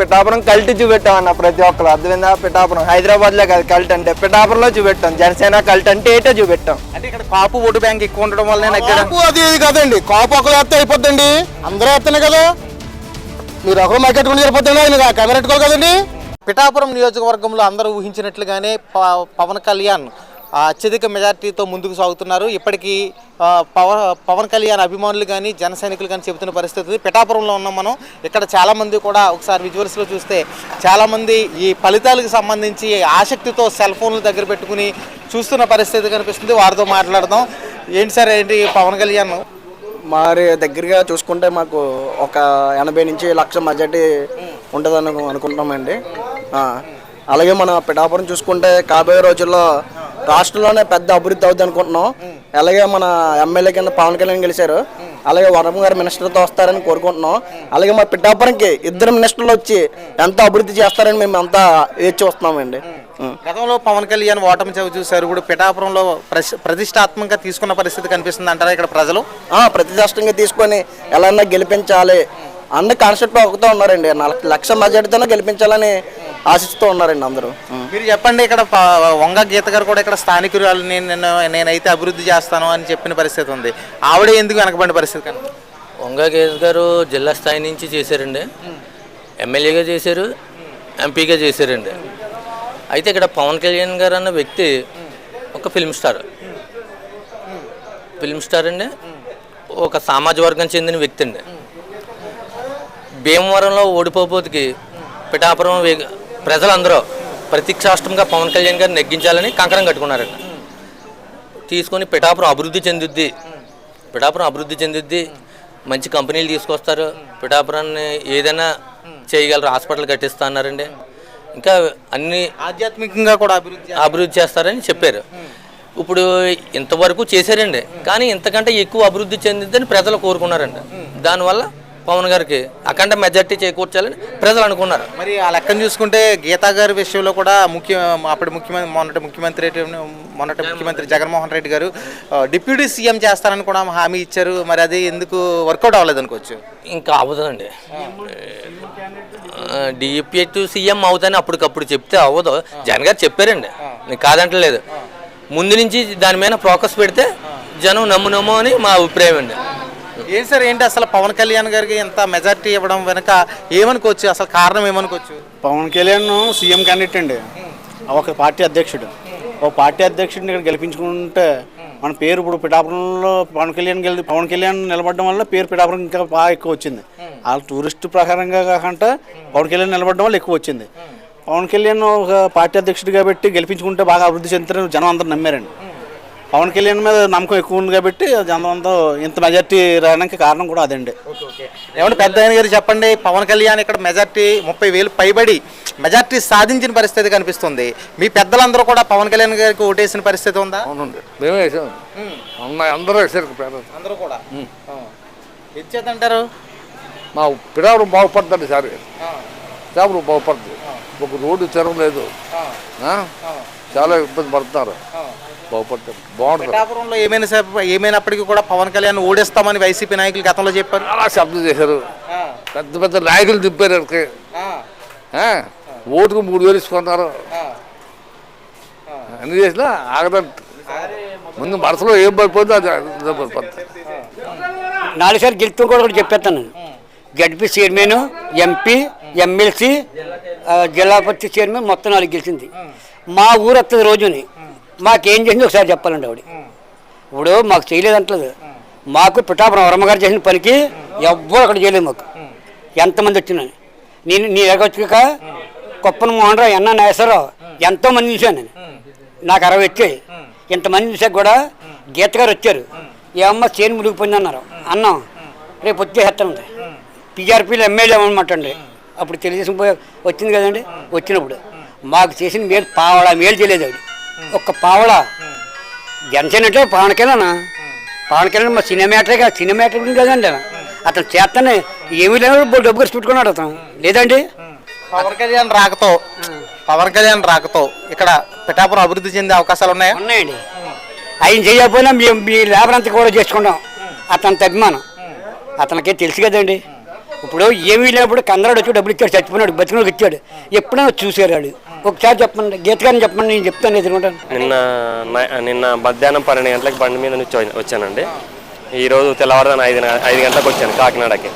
Pithapuram cult చూపెట్టాం అన్న ప్రతి ఒక్కరు. అర్థమైందా? పిఠాపురం. హైదరాబాద్లో కాదు కల్ట్ అంటే. పిఠాపురంలో చూపెట్టాం. జనసేన కల్ట్ అంటే ఏటో చూపెట్టాం. అంటే ఇక్కడ కాపు ఓటు బ్యాంక్ ఎక్కువ ఉండడం నగ్గడం కాపు అది ఇది కదండి. కాపు ఒకరు వేస్తే అయిపోద్దండి. అందరూ వేస్తేనే కదా. మీరు ఒకరు మాకెట్టుకుని సరిపోతుంది? ఆయన కెమెరా పెట్టుకోవాలి కదండి. పిఠాపురం నియోజకవర్గంలో అందరూ ఊహించినట్లుగానే ప- పవన్ కళ్యాణ్ అత్యధిక మెజార్టీతో ముందుకు సాగుతున్నారు. ఇప్పటికీ పవన్ పవన్ కళ్యాణ్ అభిమానులు కానీ జన సైనికులు కానీ చెబుతున్న పరిస్థితి పిఠాపురంలో ఉన్నాం మనం. ఇక్కడ చాలామంది కూడా ఒకసారి విజువల్స్లో చూస్తే చాలామంది ఈ ఫలితాలకు సంబంధించి ఆసక్తితో సెల్ ఫోన్లు దగ్గర పెట్టుకుని చూస్తున్న పరిస్థితి కనిపిస్తుంది. వారితో మాట్లాడదాం. ఏంటి సార్ ఏంటి పవన్ కళ్యాణ్? మరి దగ్గరగా చూసుకుంటే మాకు ఒక ఎనభై నుంచి లక్ష మెజార్టీ ఉంటుందని అనుకుంటామండి. అలాగే మన పిఠాపురం చూసుకుంటే కాబోయే రోజుల్లో రాష్ట్రంలోనే పెద్ద అభివృద్ధి అవుద్ది అనుకుంటున్నాం. అలాగే మన ఎమ్మెల్యే కింద పవన్ కళ్యాణ్ గెలిచారు. అలాగే వరం గారు మినిస్టర్తో వస్తారని కోరుకుంటున్నాం. అలాగే మా పిఠాపురంకి ఇద్దరు మినిస్టర్లు వచ్చి ఎంతో అభివృద్ధి చేస్తారని మేము అంతా వేచి వస్తున్నామండి. ఉం. గతంలో పవన్ కళ్యాణ్ ఓటమి చవి చూశారు. ఇప్పుడు పిఠాపురంలో ప్రతిష్టాత్మకంగా తీసుకున్న పరిస్థితి కనిపిస్తుంది అంటారా ఇక్కడ ప్రజలు? ఆ, ప్రతిష్టంగా తీసుకొని ఎలా గెలిపించాలి. అన్న కాన్సెప్ట్ ఒకతో ఉన్నారండి. లక్ష మెజార్టీతోనే గెలిపించాలని ఆశిస్తూ ఉన్నారండి అందరూ. మీరు చెప్పండి ఇక్కడ వంగ గీత గారు కూడా ఇక్కడ స్థానికురాలు నేను నేను- నేనైతే అభివృద్ధి చేస్తాను అని చెప్పిన పరిస్థితి ఉంది. ఆవిడ ఎందుకు వెనకబడిన పరిస్థితి కనుక వంగా కేసు గారు జిల్లా స్థాయి నుంచి చేశారండి. ఎమ్మెల్యేగా చేశారు ఎంపీగా చేశారండి. అయితే ఇక్కడ పవన్ కళ్యాణ్ గారు అన్న వ్యక్తి ఒక ఫిల్మ్ స్టార్. ఫిల్మ్ స్టార్ అండి. ఒక సామాజిక వర్గం చెందిన వ్యక్తి అండి. భీమవరంలో ఓడిపోపోతుకి పిఠాపురం ప్రజలందరూ ప్రతిక్షాష్టంగా పవన్ కళ్యాణ్ గారిని నెగ్గించాలని కంకణం కట్టుకున్నారండి తీసుకొని పిఠాపురం అభివృద్ధి చెందుద్ది. పిఠాపురం అభివృద్ధి చెందుద్ది. మంచి కంపెనీలు తీసుకొస్తారు. పిఠాపురాన్ని ఏదైనా చేయగలరు హాస్పిటల్ కట్టిస్తా అన్నారండి. ఇంకా అన్ని ఆధ్యాత్మికంగా కూడా అభివృద్ధి. అభివృద్ధి చేస్తారని చెప్పారు. ఇప్పుడు ఇంతవరకు చేశారండి. కానీ ఇంతకంటే ఎక్కువ అభివృద్ధి చెందిద్దని ప్రజలు కోరుకున్నారండి. దానివల్ల పవన్ గారికి అఖండ మెజార్టీ చేకూర్చాలని ప్రజలు అనుకున్నారు. మరి ఆ లెక్కను చూసుకుంటే గీతా గారి విషయంలో కూడా ముఖ్య అప్పటి ముఖ్యమంత్రి మొన్నటి ముఖ్యమంత్రి మొన్నటి ముఖ్యమంత్రి జగన్మోహన్ రెడ్డి గారు డిప్యూటీ సీఎం చేస్తారని కూడా హామీ ఇచ్చారు. మరి అది ఎందుకు వర్కౌట్ అవ్వలేదు అనుకోవచ్చు? ఇంకా అవ్వదండి. డిఈపీ టు సీఎం అవుతాని అప్పటికప్పుడు చెప్తే అవ్వదు. జగన్ గారు చెప్పారండి. నేను కాదంటలేదు. ముందు నుంచి దాని మీద ఫోకస్ పెడితే జనం నమ్ము నమ్ము అని మా అభిప్రాయం అండి. ఏం సార్ ఏంటి అసలు పవన్ కళ్యాణ్ గారికి ఇంత మెజార్టీ ఇవ్వడం వెనుక ఏమనుకోవచ్చు? అసలు కారణం ఏమనుకోవచ్చు? పవన్ కళ్యాణ్ సీఎం క్యాండిడేట్ అండి. ఒక పార్టీ అధ్యక్షుడు. ఒక పార్టీ అధ్యక్షుడిని ఇక్కడ గెలిపించుకుంటే మన పేరు ఇప్పుడు పిఠాపురంలో పవన్ కళ్యాణ్ గెలి పవన్ కళ్యాణ్ నిలబడడం వల్ల పేరు పిఠాపురం ఇంకా బాగా ఎక్కువ వచ్చింది. వాళ్ళ టూరిస్ట్ ప్రకారంగా కాకుండా పవన్ కళ్యాణ్ నిలబడడం వల్ల ఎక్కువ వచ్చింది. పవన్ కళ్యాణ్ ఒక పార్టీ అధ్యక్షుడు కాబట్టి గెలిపించుకుంటే బాగా అభివృద్ధి చెందుతారని జనం అందరూ నమ్మారండి. పవన్ కళ్యాణ్ మీద నమ్మకం ఎక్కువ ఉంది కాబట్టి జనం అంతా ఇంత మెజార్టీ రావడానికి కారణం కూడా అదండి. ఏమంటే పెద్ద ఆయన గారు చెప్పండి పవన్ కళ్యాణ్ ఇక్కడ మెజార్టీ ముప్పై వేలు పైబడి మెజార్టీ సాధించిన పరిస్థితి కనిపిస్తుంది. మీ పెద్దలందరూ కూడా పవన్ కళ్యాణ్ గారికి ఓటేసిన పరిస్థితి ఉందా? అవునండి. మేమే వేసాం. అందరూ వేసారు అందరూ కూడా? మా పిడావుడు బాగుపడుతుంది సార్. పిడావుడు బాగుపడుతుంది ఒక రోడ్డు తెరవలేదు. ఆ? చాలా ఇబ్బంది పడుతున్నారు. బాగుంటుంది ఏమైనా సరే- ఏమైనప్పటికీ కూడా పవన్ కళ్యాణ్ ఓడిస్తామని వైసీపీ నాయకులు గతంలో చెప్పారు. చాలా శబ్దం చేశారు. పెద్ద పెద్ద నాయకులు దింపారు ఇక్కడికి. ఆ? ఓటుకు మూడు వేలు ఇసుకున్నారు అన్ని చేసినా ఆగదంట. ముందు మనసులో ఏం పడిపోతుందో అది నాలుగు సార్లు గెలుపుతో కూడా ఒకటి చెప్పేస్తాను జడ్పీ చైర్మన్ ఎంపీ ఎమ్మెల్సీ జిల్లా పరిషత్ చైర్మన్ మొత్తం నాలుగు గెలిచింది. మా ఊరు వస్తుంది రోజుని. మాకేం చేసింది ఒకసారి చెప్పాలండి ఆవిడ. ఇప్పుడు మాకు చేయలేదంటలేదు మాకు పిఠాపురం వర్మగారు చేసిన పనికి ఎవ్వరు అక్కడ చేయలేదు మాకు. ఎంతమంది వచ్చినా. నేను నీ దగ్గర వచ్చాక కొప్పన మోహన్ రావు ఎన్న నాగేశ్వరరావు ఎంతో మంది చూశాను నేను. నాకు అరవై వచ్చాయి ఇంతమంది చూసాక కూడా గీత గారు వచ్చారు. ఏమమ్మా చేను మునిగిపోయింది అన్నారు. అన్నాం. రేపు వచ్చేస్తాను పిఆర్పీలో ఎమ్మెల్యే అనమాట అండి అప్పుడు తెలుగుదేశం పోయి వచ్చింది కదండి. వచ్చినప్పుడు. మాకు చేసిన మేలు పావడా మేలు చేయలేదు ఆవిడ. ఒక్క పావడా. జనసేన అంటే పవన్ కళ్యాణ్ పవన్ కళ్యాణ్ మా సినిమాటరే సినిమాటర్ గురించి కదండి అతను చేస్తానే ఏమీ లేదు డబ్బు ఖర్చు పెట్టుకున్నాడు అతను. లేదండి? పవన్ కళ్యాణ్ రాకతో పవన్ కళ్యాణ్ రాకతో ఇక్కడ పిఠాపురం అభివృద్ధి చెందే అవకాశాలు ఉన్నాయా? ఉన్నాయండి. ఆయన చేయకపోయినా మేము మీ లేబర్ అంతా కూడా చేసుకుంటాం. అతని అభిమానం. అతనికి తెలుసు కదండి. ఇప్పుడు ఏమీ లేనప్పుడు కందరాడు వచ్చి డబ్బులు ఇచ్చాడు చచ్చిపోయినాడు బతికినోడికి ఇచ్చాడు. ఎప్పుడైనా చూసారు వాడు ఒకసారి చెప్పండి గీత గారిని చెప్పండి నేను చెప్తాను ఎదుర్కొంటాను నిన్న నిన్న మధ్యాహ్నం పన్నెండు గంటలకు బండి మీద నుంచి వచ్చా- వచ్చానండి. ఈరోజు తెల్లవారుదాన ఐదు ఐదు గంటలకు వచ్చాను కాకినాడకి.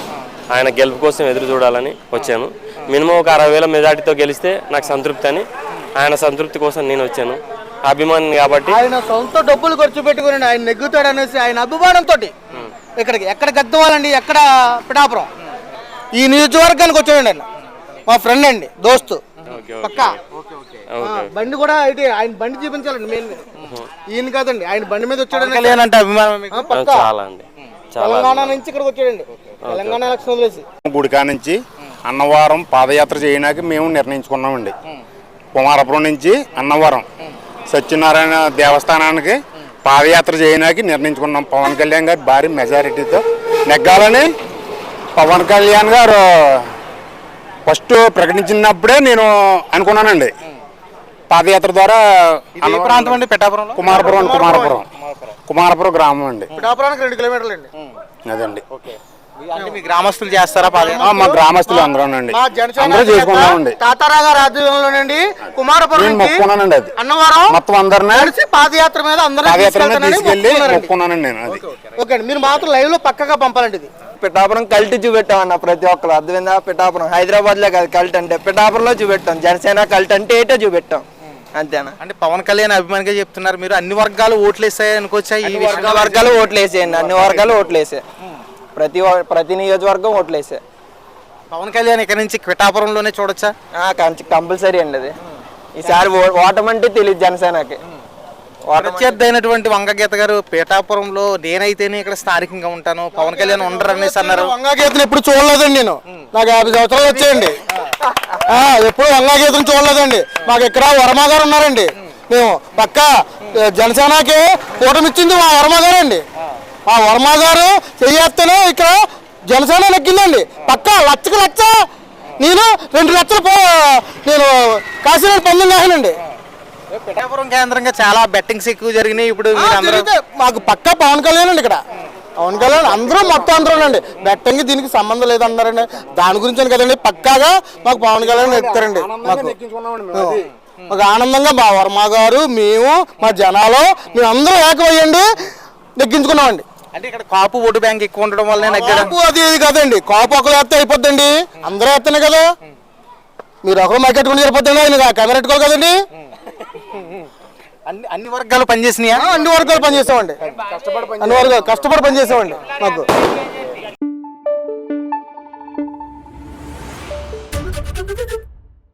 ఆయన గెలుపు కోసం ఎదురు చూడాలని వచ్చాను. మినిమం ఒక అరవై వేల మెజార్టీతో గెలిస్తే నాకు సంతృప్తి అని ఆయన సంతృప్తి కోసం నేను వచ్చాను. అభిమాని కాబట్టి ఆయన సొంత డబ్బులు ఖర్చు పెట్టుకుని ఆయన నెగ్గుతాడు అనేసి ఆయన అభిమానంతో ఇక్కడికి ఎక్కడ గద్దవాలండి? ఎక్కడ పిఠాపురం? ఈ నియోజకవర్గానికి వచ్చాడండి ఆయన. మా ఫ్రెండ్ అండి దోస్తు. పక్క. బండి కూడా అయితే ఆయన బండి చూపించాలండి మెయిన్ ఈయన కాదండి ఆయన బండి మీద వచ్చాడు అంటే అభిమానం చాలా అండి. తెలంగాణ నుంచి ఇక్కడికి వచ్చాడండి. తెలంగాణ ఎలక్షన్ వదిలేసి. గుడికా నుంచి అన్నవరం పాదయాత్ర చేయడానికి మేము నిర్ణయించుకున్నామండి. కుమారపురం నుంచి అన్నవరం. సత్యనారాయణ దేవస్థానానికి పాదయాత్ర చేయడానికి నిర్ణయించుకున్నాం. పవన్ కళ్యాణ్ గారు భారీ మెజారిటీతో. నెగ్గాలని పవన్ కళ్యాణ్ గారు ఫస్ట్ ప్రకటించినప్పుడే నేను అనుకున్నానండి. పాదయాత్ర ద్వారా ప్రాంతం అండి? పిఠాపురంలో? కుమారపురం అండి, కుమారపురం. కుమారపురం. గ్రామం అండి. పిఠాపురానికి రెండు కిలోమీటర్లు అండి. అదండి. అంటే మీ గ్రామస్తులు చేస్తారా పాదయాత్ర మా గ్రామస్తులు అందరూనండి. అందరూ కుమారపురం నేను నుంచి మొక్కున్నానండి అది. అన్నవరం మొత్తం అందరినీ కలిసి పాదయాత్ర మీద అందరూ పాదయాత్ర మీద తీసుకెళ్తానని తీసుకెళ్ళి మొక్కుకున్నారండి. మొక్కున్నానండి నేను అది. ఓకే అండి. మీరు మాత్రం లైవ్లో పక్కగా పంపాలండి ఇది. పిఠాపురం కల్ట్ చూపెట్టామన్న ప్రతి ఒక్కరు. అర్థమైందా పిఠాపురం. హైదరాబాద్లో కాదు కల్ట్ అంటే. పిఠాపురంలో చూపెట్టాం. జనసేన కల్ట్ అంటే ఏటో చూపెట్టాం. అంతేనా? అంటే పవన్ కళ్యాణ్ అభిమానిగా చెప్తున్నారు మీరు. అన్ని వర్గాలు ఓట్లు వేస్తాయి అనుకోవచ్చా ఈ? వర్గాలు ఓట్లు వేసేయండి అన్ని వర్గాలు ఓట్లు వేసే ప్రతి వ- ప్రతి నియోజకవర్గం ఓట్లు వేసే పవన్ కళ్యాణ్ ఇక్కడ నుంచి పిఠాపురంలోనే చూడొచ్చా? కంపల్సరీ అండి అది. ఈసారి ఓ- ఓటమంటే తెలియదు జనసేనకి. ప్రత్యర్థి అయినటువంటి వంగగీత గారు పీఠాపురంలో నేనైతేనే ఇక్కడ స్థానికంగా ఉంటాను. పవన్ కళ్యాణ్ ఉండరు అనేసి అన్నారు. వంగగీతను ఎప్పుడు చూడలేదండి నేను. నాకు యాభై సంవత్సరాలు వచ్చాయండి. ఎప్పుడు వంగగీతను చూడలేదండి. మాకు ఇక్కడ వర్మ గారు ఉన్నారండి. మేము పక్క జనసేనకి కూటమిచ్చింది మా వర్మ గారు అండి ఆ వర్మ గారు చెయ్యేస్తేనే ఇక్కడ జనసేన నెక్కిందండి పక్క లచ్చకి లచ్చ నేను రెండు లక్షలు పో నేను కాశీనాడు. పొందండి పిఠాపురం కేంద్రంగా చాలా బెట్టింగ్స్ ఎక్కువ జరిగినాయి. ఇప్పుడు మాకు పక్క పవన్ కళ్యాణ్ అండి ఇక్కడ. పవన్ కళ్యాణ్ అందరూ మొత్తం అందరూ అండి. బెట్టింగ్ దీనికి సంబంధం లేదన్నారండి. దాని గురించి కదండి పక్కాగా మాకు పవన్ కళ్యాణ్ ఎక్కుతారండి మాకు మాకు ఆనందంగా మా వర్మ గారు మేము మా జనాలు మేము అందరూ ఏకమయ్యండి. నెగ్గించుకున్నామండి. అంటే ఇక్కడ కాపు ఓటు బ్యాంక్ ఎక్కువ ఉండడం వల్ల కాపు అది ఇది కదండి. కాపు ఒకరు వేస్తే అయిపోద్దండి. అందరూ వేస్తేనే కదా. మీరు ఒకరు మైకెట్టుకుని సరిపోతుంది? ఆయన కెమెరా పెట్టుకోవాలి కదండి. అన్ని అన్ని వర్గాలు పనిచేసినాయా? అన్ని వర్గాలు పనిచేసామండి. అన్ని వర్గాలు కష్టపడి పనిచేసామండి మాకు.